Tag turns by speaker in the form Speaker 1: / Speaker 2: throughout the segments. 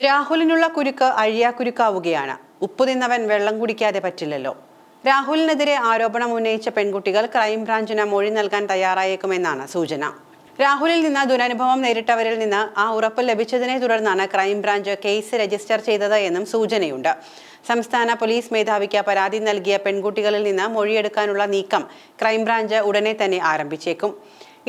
Speaker 1: രാഹുലിനുള്ള കുരുക്ക് അഴിയാക്കുരുക്കാവുകയാണ്. ഉപ്പ് തിന്നവൻ വെള്ളം കുടിക്കാതെ പറ്റില്ലല്ലോ. രാഹുലിനെതിരെ ആരോപണം ഉന്നയിച്ച പെൺകുട്ടികൾ ക്രൈംബ്രാഞ്ചിന് മൊഴി നൽകാൻ തയ്യാറായേക്കുമെന്നാണ് സൂചന. രാഹുലിൽ നിന്ന് ദുരനുഭവം നേരിട്ടവരിൽ നിന്ന് ആ ഉറപ്പ് ലഭിച്ചതിനെ തുടർന്നാണ് ക്രൈംബ്രാഞ്ച് കേസ് രജിസ്റ്റർ ചെയ്തത് എന്നും സൂചനയുണ്ട്. സംസ്ഥാന പോലീസ് മേധാവിക്ക് പരാതി നൽകിയ പെൺകുട്ടികളിൽ നിന്ന് മൊഴിയെടുക്കാനുള്ള നീക്കം ക്രൈംബ്രാഞ്ച് ഉടനെ തന്നെ ആരംഭിച്ചേക്കും.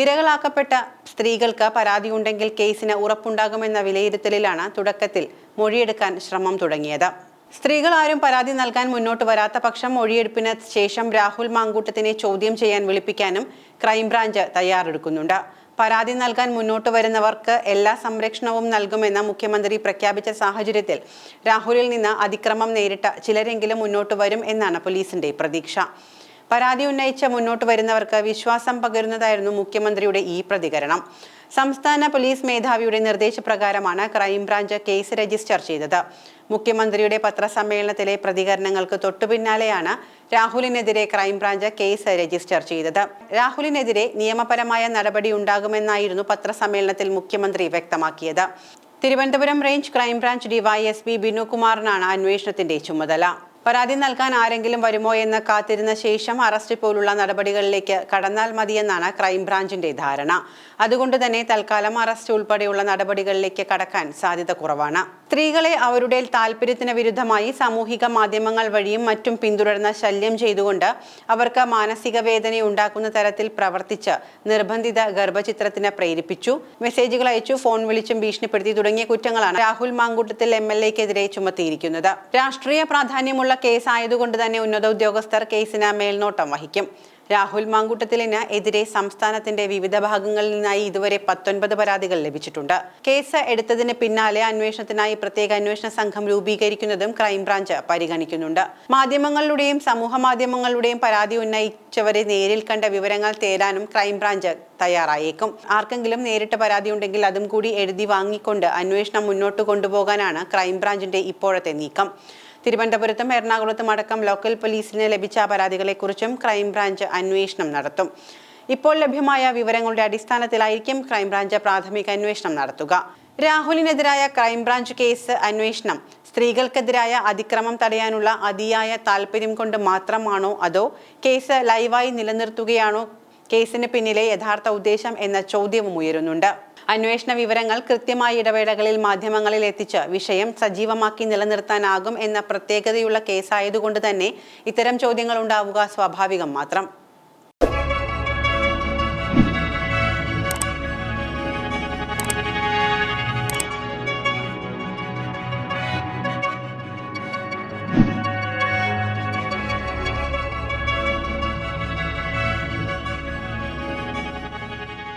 Speaker 1: ഇരകളാക്കപ്പെട്ട സ്ത്രീകൾക്ക് പരാതിയുണ്ടെങ്കിൽ കേസിന് ഉറപ്പുണ്ടാകുമെന്ന വിലയിരുത്തലിലാണ് തുടക്കത്തിൽ മൊഴിയെടുക്കാൻ ശ്രമം തുടങ്ങിയത്. സ്ത്രീകൾ ആരും പരാതി നൽകാൻ മുന്നോട്ട് വരാത്ത പക്ഷം മൊഴിയെടുപ്പിന് ശേഷം രാഹുൽ മാങ്കൂട്ടത്തിനെ ചോദ്യം ചെയ്യാൻ വിളിപ്പിക്കാനും ക്രൈംബ്രാഞ്ച് തയ്യാറെടുക്കുന്നുണ്ട്. പരാതി നൽകാൻ മുന്നോട്ട് വരുന്നവർക്ക് എല്ലാ സംരക്ഷണവും നൽകുമെന്ന് മുഖ്യമന്ത്രി പ്രഖ്യാപിച്ച സാഹചര്യത്തിൽ രാഹുലിൽ നിന്ന് അതിക്രമം നേരിട്ട ചിലരെങ്കിലും മുന്നോട്ട് വരും എന്നാണ് പോലീസിന്റെ പ്രതീക്ഷ. പരാതി ഉന്നയിച്ച മുന്നോട്ട് വരുന്നവർക്ക് വിശ്വാസം പകരുന്നതായിരുന്നു മുഖ്യമന്ത്രിയുടെ ഈ പ്രതികരണം. സംസ്ഥാന പോലീസ് മേധാവിയുടെ നിർദ്ദേശപ്രകാരമാണ് ക്രൈംബ്രാഞ്ച് കേസ് രജിസ്റ്റർ ചെയ്തത്. മുഖ്യമന്ത്രിയുടെ പത്രസമ്മേളനത്തിലെ പ്രതികരണങ്ങൾക്ക് തൊട്ടുപിന്നാലെയാണ് രാഹുലിനെതിരെ ക്രൈംബ്രാഞ്ച് കേസ് രജിസ്റ്റർ ചെയ്തത്. രാഹുലിനെതിരെ നിയമപരമായ നടപടി ഉണ്ടാകുമെന്നായിരുന്നു പത്രസമ്മേളനത്തിൽ മുഖ്യമന്ത്രി വ്യക്തമാക്കിയത്. Thiruvananthapuram range crime branch DYSP ബിനുകുമാറിനാണ് അന്വേഷണത്തിന്റെ ചുമതല. പരാതി നൽകാൻ ആരെങ്കിലും വരുമോ എന്ന് കാത്തിരുന്ന ശേഷം അറസ്റ്റ് പോലുള്ള നടപടികളിലേക്ക് കടന്നാൽ മതിയെന്നാണ് ക്രൈംബ്രാഞ്ചിന്റെ ധാരണ. അതുകൊണ്ട് തന്നെ തൽക്കാലം അറസ്റ്റ് ഉൾപ്പെടെയുള്ള നടപടികളിലേക്ക് കടക്കാൻ സാധ്യത കുറവാണ്. സ്ത്രീകളെ അവരുടെ താല്പര്യത്തിന് വിരുദ്ധമായി സാമൂഹിക മാധ്യമങ്ങൾ വഴിയും മറ്റും പിന്തുടർന്ന ശല്യം ചെയ്തുകൊണ്ട് അവർക്ക് മാനസിക വേദന ഉണ്ടാക്കുന്ന തരത്തിൽ പ്രവർത്തിച്ച് നിർബന്ധിത ഗർഭചിത്രത്തിന് പ്രേരിപ്പിച്ചു. മെസ്സേജുകൾ അയച്ചു ഫോൺ വിളിച്ചും ഭീഷണിപ്പെടുത്തി തുടങ്ങിയ കുറ്റങ്ങളാണ് രാഹുൽ മാങ്കൂട്ടത്തിൽ എം എൽ എക്കെതിരെ ചുമത്തിയിരിക്കുന്നത്. രാഷ്ട്രീയ പ്രാധാന്യമുള്ള കേസായതുകൊണ്ട് തന്നെ ഉന്നത ഉദ്യോഗസ്ഥർ കേസിന് മേൽനോട്ടം വഹിക്കും. രാഹുൽ മാങ്കൂട്ടത്തിലിന് എതിരെ സംസ്ഥാനത്തിന്റെ വിവിധ ഭാഗങ്ങളിൽ നിന്നായി ഇതുവരെ പത്തൊൻപത് പരാതികൾ ലഭിച്ചിട്ടുണ്ട്. കേസ് എടുത്തതിന് പിന്നാലെ അന്വേഷണത്തിനായി പ്രത്യേക അന്വേഷണ സംഘം രൂപീകരിക്കുന്നതും ക്രൈംബ്രാഞ്ച് പരിഗണിക്കുന്നുണ്ട്. മാധ്യമങ്ങളുടെയും സമൂഹ മാധ്യമങ്ങളുടെയും പരാതി ഉന്നയിച്ചവരെ നേരിൽ കണ്ട വിവരങ്ങൾ തേടാനും ക്രൈംബ്രാഞ്ച് തയ്യാറായേക്കും. ആർക്കെങ്കിലും നേരിട്ട് പരാതി ഉണ്ടെങ്കിൽ അതും കൂടി എഴുതി വാങ്ങിക്കൊണ്ട് അന്വേഷണം മുന്നോട്ട് കൊണ്ടുപോകാനാണ് ക്രൈംബ്രാഞ്ചിന്റെ ഇപ്പോഴത്തെ നീക്കം. തിരുവനന്തപുരത്തും എറണാകുളത്തും അടക്കം ലോക്കൽ പോലീസിന് ലഭിച്ച പരാതികളെക്കുറിച്ചും ക്രൈംബ്രാഞ്ച് അന്വേഷണം നടത്തും. ഇപ്പോൾ ലഭ്യമായ വിവരങ്ങളുടെ അടിസ്ഥാനത്തിലായിരിക്കും ക്രൈംബ്രാഞ്ച് പ്രാഥമിക അന്വേഷണം നടത്തുക. രാഹുലിനെതിരായ ക്രൈംബ്രാഞ്ച് കേസ് അന്വേഷണം. സ്ത്രീകൾക്കെതിരായ അതിക്രമം തടയാനുള്ള അതിയായ താല്പര്യം കൊണ്ട് മാത്രമാണോ അതോ കേസ് ലൈവായി നിലനിർത്തുകയാണോ കേസിന് പിന്നിലെ യഥാർത്ഥ ഉദ്ദേശം എന്ന ചോദ്യവും ഉയരുന്നുണ്ട്. അന്വേഷണ വിവരങ്ങൾ കൃത്യമായ ഇടവേളകളിൽ മാധ്യമങ്ങളിൽ എത്തിച്ച് വിഷയം സജീവമാക്കി നിലനിർത്താനാകും എന്ന പ്രത്യേകതയുള്ള കേസായതുകൊണ്ട് തന്നെ ഇത്തരം ചോദ്യങ്ങൾ ഉണ്ടാവുക സ്വാഭാവികം മാത്രം.